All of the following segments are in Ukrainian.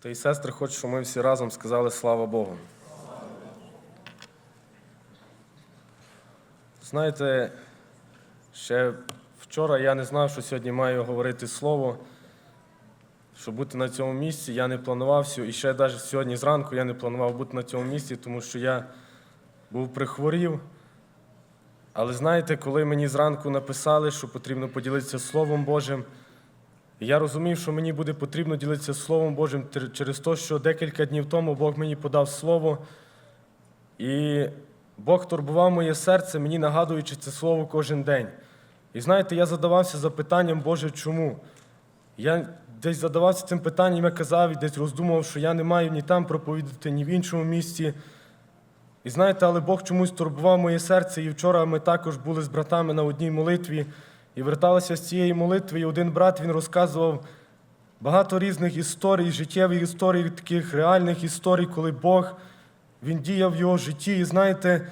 Та й сестри, хочу, щоб ми всі разом сказали слава Богу. Знаєте, ще вчора я не знав, що сьогодні маю говорити слово, щоб бути на цьому місці. Я не планував сьо- і ще навіть сьогодні зранку я не планував бути на цьому місці, тому що я був прихворів. Але знаєте, коли мені зранку написали, що потрібно поділитися Словом Божим, я розумів, що мені буде потрібно ділитися Словом Божим через те, що декілька днів тому Бог мені подав слово, і Бог турбував моє серце, мені нагадуючи це слово кожен день. І знаєте, я задавався запитанням, Боже, чому? Я десь задавався цим питанням, я казав і десь роздумував, що я не маю ні там проповідати, ні в іншому місці. І знаєте, але Бог чомусь турбував моє серце. І вчора ми також були з братами на одній молитві і верталися з цієї молитви. І один брат він розказував багато різних історій, життєвих історій, таких реальних історій, коли Бог він діяв в його житті. І знаєте,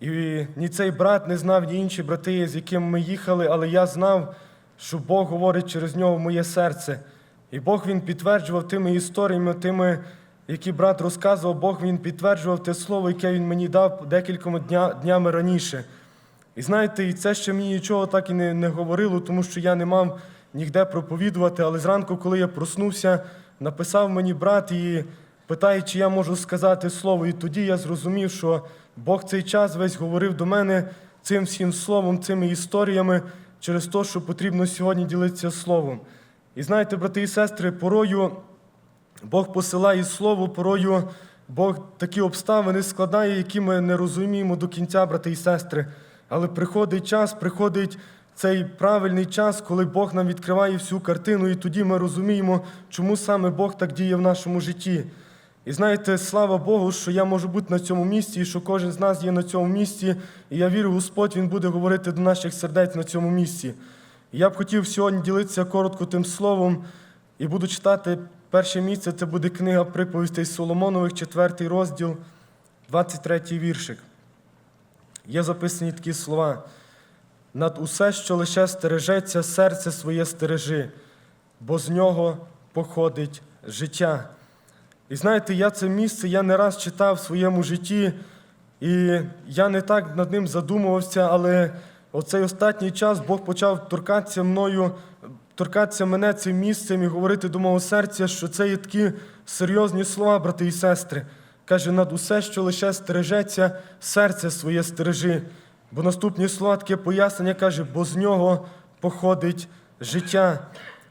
і ні цей брат не знав, ні інші брати, з якими ми їхали, але я знав, що Бог говорить через нього в моє серце. І Бог він підтверджував тими історіями, тими, які брат розказував, Бог він підтверджував те слово, яке він мені дав декількома дня, днями раніше. І знаєте, і це ще мені нічого так і не, не говорило, тому що я не мав ніде проповідувати. Але зранку, коли я проснувся, написав мені брат і питає, чи я можу сказати слово. І тоді я зрозумів, що Бог цей час весь говорив до мене цим всім словом, цими історіями через те, що потрібно сьогодні ділитися словом. І знаєте, брати і сестри, порою Бог посилає слово, порою Бог такі обставини складає, які ми не розуміємо до кінця, брати і сестри. Але приходить час, приходить цей правильний час, коли Бог нам відкриває всю картину, і тоді ми розуміємо, чому саме Бог так діє в нашому житті. І знаєте, слава Богу, що я можу бути на цьому місці, і що кожен з нас є на цьому місці. І я вірю, Господь Він буде говорити до наших сердець на цьому місці. І я б хотів сьогодні ділитися коротко тим словом, і буду читати перше місце. Це буде книга приповістей Соломонових, четвертий розділ, 23 віршик. Є записані такі слова. Над усе, що лише стережеться, серце своє стережи, бо з нього походить життя. І знаєте, я це місце я не раз читав в своєму житті, і я не так над ним задумувався, але оцей останній час Бог почав торкатися мною, торкатися мене цим місцем і говорити до мого серця, що це є такі серйозні слова, брати і сестри. Каже, над усе, що лише стережеться, серце своє стережи. Бо наступні слова таке пояснення каже, бо з нього походить життя.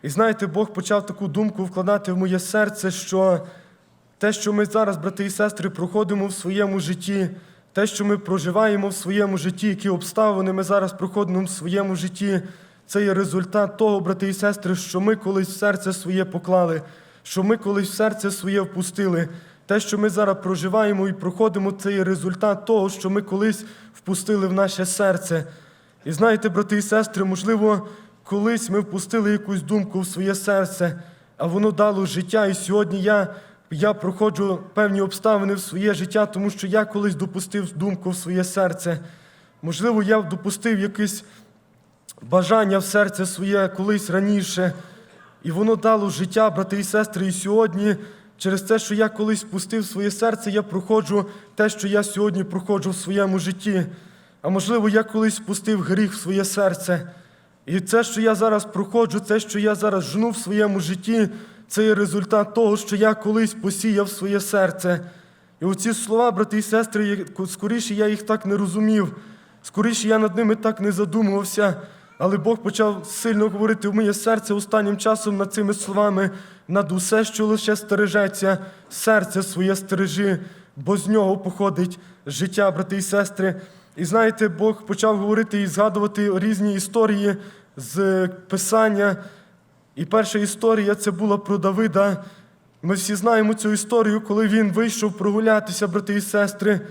І знаєте, Бог почав таку думку вкладати в моє серце, що те, що ми зараз, брати і сестри, проходимо в своєму житті, те, що ми проживаємо в своєму житті, які обставини ми зараз проходимо в своєму житті, це є результат того, брати і сестри, що ми колись в серце своє поклали, що ми колись в серце своє впустили. Те, що ми зараз проживаємо і проходимо, це є результат того, що ми колись впустили в наше серце. І знаєте, брати і сестри, можливо, колись ми впустили якусь думку в своє серце, а воно дало життя. І сьогодні я, я проходжу певні обставини в своє життя, тому що я колись допустив думку в своє серце. Можливо, я допустив якесь бажання в серце своє колись раніше, і воно дало життя, брати і сестри. І сьогодні, через те, що я колись пустив своє серце, я проходжу те, що я сьогодні проходжу в своєму житті. А можливо, я колись пустив гріх в своє серце. І це, що я зараз проходжу, це, що я зараз жну в своєму житті, це є результат того, що я колись посіяв своє серце. І оці слова, брати і сестри, скоріше я їх так не розумів, скоріше я над ними так не задумувався. Але Бог почав сильно говорити в моє серце останнім часом над цими словами, над усе, що лише стережеться, серце своє стережи, бо з нього походить життя, брати і сестри. І знаєте, Бог почав говорити і згадувати різні історії з Писання. І перша історія це була про Давида. Ми всі знаємо цю історію, коли він вийшов прогулятися, брати і сестри.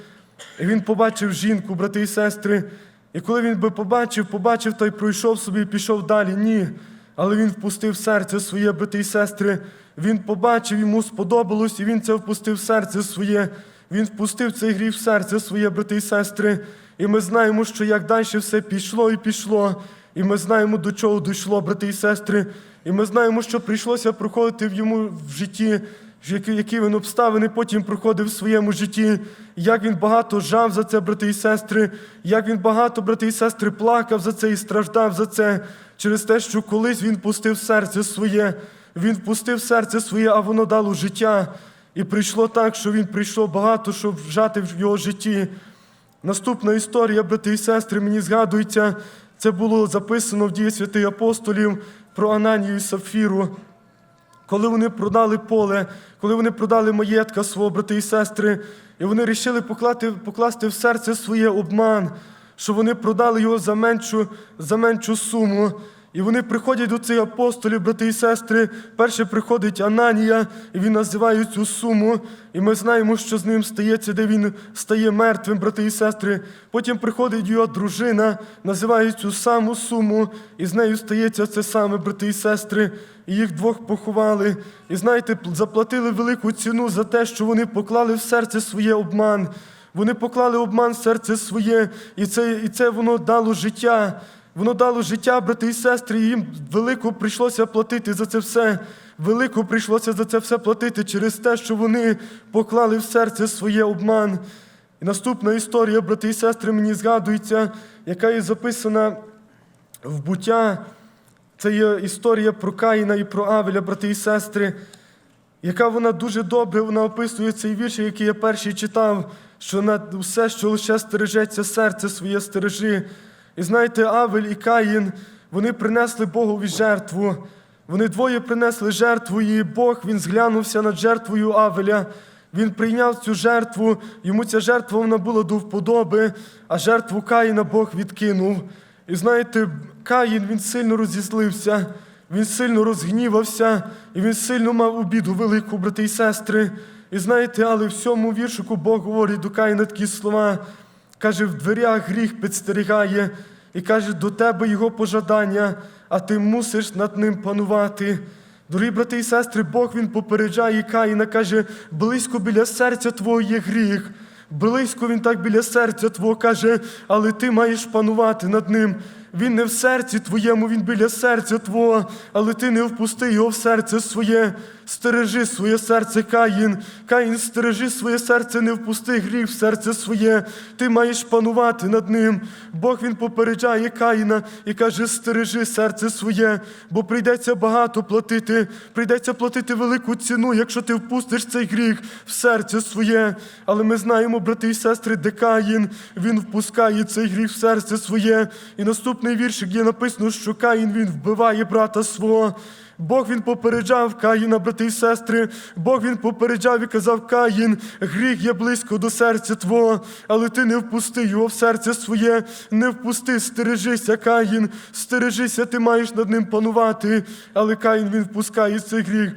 І він побачив жінку, брати і сестри. І коли він би побачив, побачив та й пройшов собі і пішов далі. Ні. Але він впустив серце своє, брати і сестри. Він побачив, йому сподобалось, і він це впустив серце своє. Він впустив цей гріх в серце своє, брати і сестри. І ми знаємо, що як далі все пішло і пішло. І ми знаємо, до чого дійшло, брати і сестри. І ми знаємо, що прийшлося проходити в йому в житті які, він обставини потім проходив в своєму житті, як він багато жав за це, брати і сестри, як він багато, брати і сестри, плакав за це і страждав за це, через те, що колись він пустив серце своє, він впустив серце своє, а воно дало життя. І прийшло так, що він прийшов багато, щоб вжати в його житті. Наступна історія, брати і сестри, мені згадується, це було записано в дії святих апостолів про Ананію і Сапфіру. Коли вони продали поле, коли вони продали маєтка свого брати і сестри, і вони рішили поклати, покласти в серце своє обман, що вони продали його за меншу, за меншу суму. І вони приходять до цих апостолів, брати і сестри. Перше приходить Ананія, і він називає цю суму. І ми знаємо, що з ним стається, де він стає мертвим, брати і сестри. Потім приходить його дружина, називає цю саму суму, і з нею стається це саме, брати і сестри. І їх двох поховали. І знаєте, заплатили велику ціну за те, що вони поклали в серце своє обман. Вони поклали обман в серце своє, і це, і це воно дало життя. Воно дало життя, брати і сестри, і їм велико прийшлося платити за це все. Велико прийшлося за це все платити через те, що вони поклали в серце своє обман. І наступна історія, брати і сестри, мені згадується, яка є записана в буття. Це є історія про Каїна і про Авеля, брати і сестри, яка вона дуже добре вона описує цей вірш, який я перший читав, що на все, що лише стережеться серце своє стережи. І знаєте, Авель і Каїн, вони принесли Богові жертву. Вони двоє принесли жертву, і Бог він зглянувся над жертвою Авеля. Він прийняв цю жертву, йому ця жертва вона була до вподоби, а жертву Каїна Бог відкинув. І знаєте, Каїн він сильно розізлився, він сильно розгнівався, і він сильно мав обіду велику, брати і сестри. І знаєте, але в цьому віршику Бог говорить до Каїна такі слова. Каже, в дверях гріх підстерігає, і каже, до тебе його пожадання, а ти мусиш над ним панувати. Дорогі брати і сестри, Бог він попереджає Каїна, каже, близько біля серця твого є гріх. Близько він так біля серця твого каже, але ти маєш панувати над ним. Він не в серці твоєму, він біля серця твого, але ти не впусти його в серце своє. Стережи своє серце, Каїн. Каїн, стережи своє серце, не впусти гріх в серце своє. Ти маєш панувати над ним. Бог він попереджає Каїна і каже: стережи серце своє, бо прийдеться багато платити, прийдеться платити велику ціну, якщо ти впустиш цей гріх в серце своє. Але ми знаємо, брати і сестри, де Каїн, він впускає цей гріх в серце своє. І наступний віршик є написано, що Каїн він вбиває брата свого. Бог він попереджав Каїна, брати і сестри. Бог він попереджав і казав Каїн, гріх є близько до серця твого, але ти не впусти його в серце своє, не впусти, стережися, Каїн, стережися, ти маєш над ним панувати. Але Каїн він впускає цей гріх.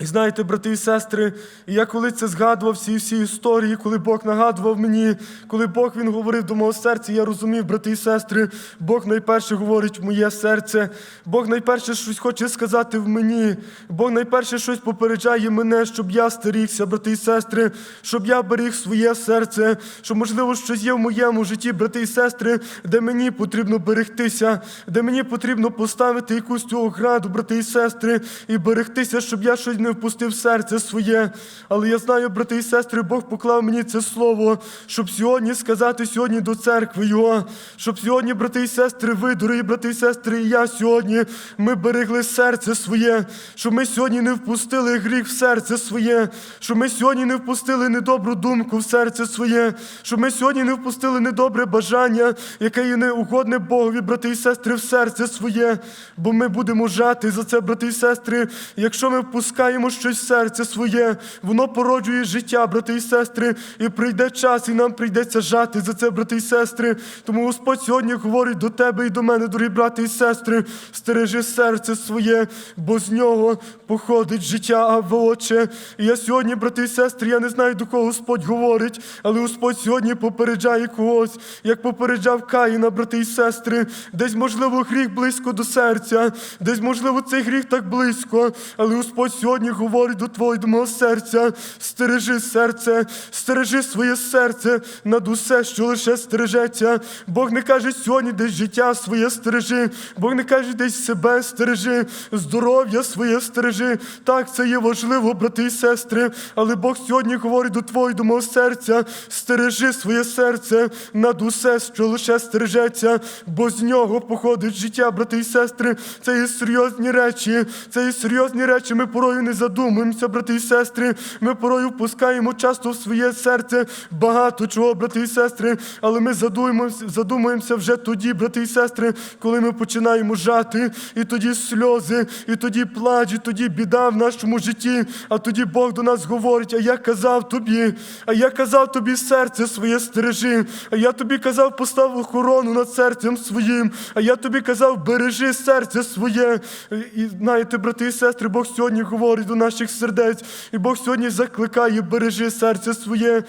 І знаєте, брати і сестри, я коли це згадував всі всі історії, коли Бог нагадував мені, коли Бог він говорив до мого серця, я розумів, брати і сестри, Бог найперше говорить в моє серце, Бог найперше щось хоче сказати в мені, Бог найперше щось попереджає мене, щоб я стерігся, брати і сестри, щоб я беріг своє серце, що, можливо, щось є в моєму житті, брати і сестри, де мені потрібно берегтися, де мені потрібно поставити якусь цю ограду, брати і сестри, і берегтися, щоб я щось не впустив серце своє. Але я знаю, брати і сестри, Бог поклав мені це слово, щоб сьогодні сказати сьогодні до церкви Його, щоб сьогодні, брати і сестри, ви, дорогі брати і сестри, і я сьогодні ми берегли серце своє, щоб ми сьогодні не впустили гріх в серце своє, щоб ми сьогодні не впустили недобру думку в серце своє, щоб ми сьогодні не впустили недобре бажання, яке є неугодне Богові, брати і сестри, в серце своє, бо ми будемо жати за це, брати і сестри. Якщо ми впускаємо щось в серце своє, воно породжує життя, брати і сестри, і прийде час, і нам прийдеться жати за це, брати і сестри. Тому Господь сьогодні говорить до тебе і до мене, дорогі брати і сестри, стережи серце своє, бо з нього походить життя, а Отче. І я сьогодні, брати і сестри, я не знаю, до кого Господь говорить, але Господь сьогодні попереджає когось, як попереджав Каїна, брати і сестри, десь, можливо, гріх близько до серця, десь, можливо, цей гріх так близько, але Господь сьогодні сьогодні говорить до твого до серця. Стережи серце, стережи своє серце над усе, що лише стережеться. Бог не каже сьогодні десь життя своє стережи, Бог не каже десь себе стережи, здоров'я своє стережи. Так, це є важливо, брати і сестри, але Бог сьогодні говорить до твого серця, стережи своє серце над усе, що лише стережеться, бо з нього походить життя, брати і сестри. Це є серйозні речі, це є серйозні речі. Ми порою не задумуємося, брати і сестри. Ми порою впускаємо часто в своє серце багато чого, брати і сестри, але ми задумуємося, задумуємося вже тоді, брати і сестри, коли ми починаємо жати, і тоді сльози, і тоді плач, і тоді біда в нашому житті. А тоді Бог до нас говорить: а я казав тобі, а я казав тобі серце своє стережи, а я тобі казав, постав охорону над серцем своїм, а я тобі казав, бережи серце своє. І знаєте, брати і сестри, Бог сьогодні говорить до наших сердець, і Бог сьогодні закликає, бережи серце своє.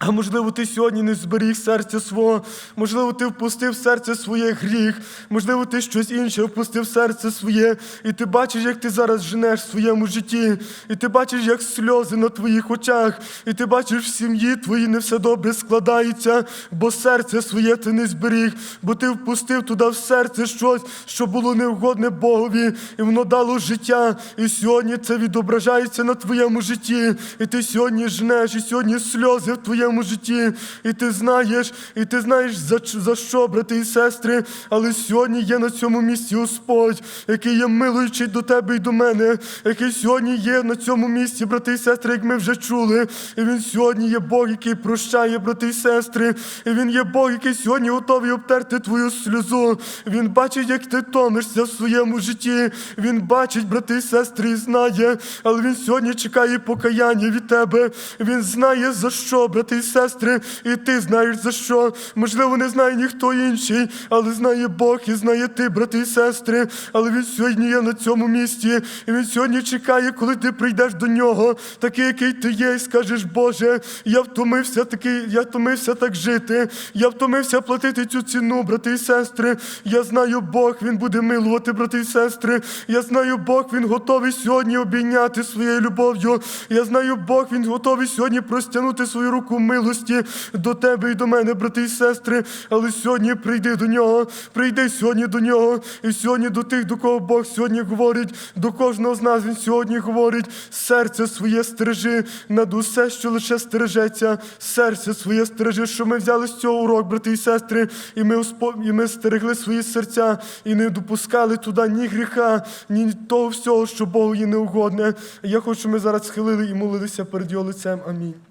А можливо, ти сьогодні не зберіг серця свого, можливо, ти впустив серце своє гріх, можливо, ти щось інше впустив серце своє, і ти бачиш, як ти зараз женеш в своєму житті, і ти бачиш, як сльози на твоїх очах, і ти бачиш в сім'ї твоїй не все добре складається, бо серце своє ти не зберіг, бо ти впустив туди в серце щось, що було невгодне Богові, і воно дало життя. І сьогодні це відображається на твоєму житті. І ти сьогодні жнеш, і сьогодні сльози в твоєму житті. І ти знаєш, і ти знаєш за, за що, брати і сестри. Але сьогодні є на цьому місці Господь, який є милуючий до тебе і до мене, який сьогодні є на цьому місці, брати і сестри, як ми вже чули. І він сьогодні є Бог, який прощає, брати і сестри. І він є Бог, який сьогодні готовий обтерти твою сльозу. Він бачить, як ти томишся в своєму житті. Він бачить, брати і сестри, і знає, але він сьогодні чекає покаяння від тебе. Він знає за що, брати і сестри, і ти знаєш за що. Можливо, не знає ніхто інший, але знає Бог і знає ти, брати і сестри. Але він сьогодні є на цьому місці, і він сьогодні чекає, коли ти прийдеш до нього, такий, який ти є, і скажеш, Боже, я втомився такий, я втомився так жити. Я втомився платити цю ціну, брати і сестри. Я знаю Бог, Він буде милувати, брати і сестри. Я знаю Бог, Він готовий сьогодні обійняти своєю любов'ю. Я знаю Бог, Він готовий сьогодні простягнути свою руку милості до тебе і до мене, брати і сестри. Але сьогодні прийди до нього, прийди сьогодні до нього. І сьогодні до тих, до кого Бог сьогодні говорить, до кожного з нас Він сьогодні говорить, серце своє стережи над усе, що лише стережеться, серце своє стережи, що ми взяли з цього урок, брати і сестри, і ми, успо- і ми стерегли свої серця і не допускали туди ні гріха, ні того всього, що Богу є неугодне. Я хочу, щоб ми зараз схилили і молилися перед його лицем. Амінь.